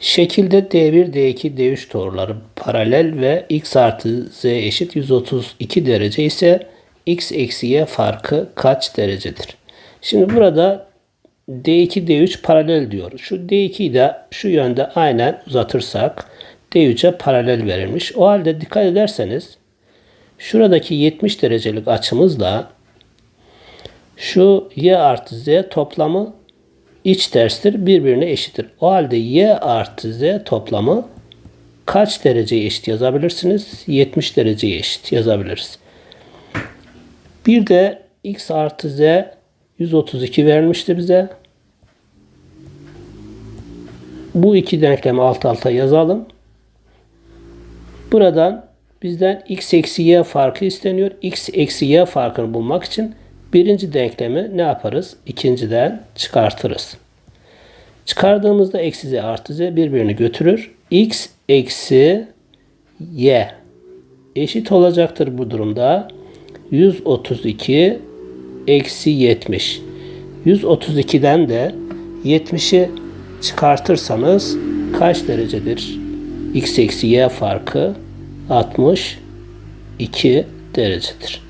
Şekilde D1, D2, D3 doğruları paralel ve x artı z eşit 132 derece ise x eksi y farkı kaç derecedir? Şimdi burada D2, D3 paralel diyoruz. Şu D2'yi de şu yönde aynen uzatırsak D3'e paralel verilmiş. O halde dikkat ederseniz şuradaki 70 derecelik açımızla şu y artı z toplamı iç terstir birbirine eşittir. O halde y artı z toplamı kaç dereceye eşit yazabilirsiniz? 70 dereceye eşit yazabiliriz. Bir de x artı z 132 verilmişti bize. Bu iki denklemi alt alta yazalım. Buradan bizden x eksi y farkı isteniyor. x eksi y farkını bulmak için birinci denklemi ne yaparız? İkinciden çıkartırız. Çıkardığımızda eksi z artı z birbirini götürür. x eksi y eşit olacaktır bu durumda. 132 eksi 70. 132'den de 70'i çıkartırsanız kaç derecedir? x eksi y farkı 62 derecedir.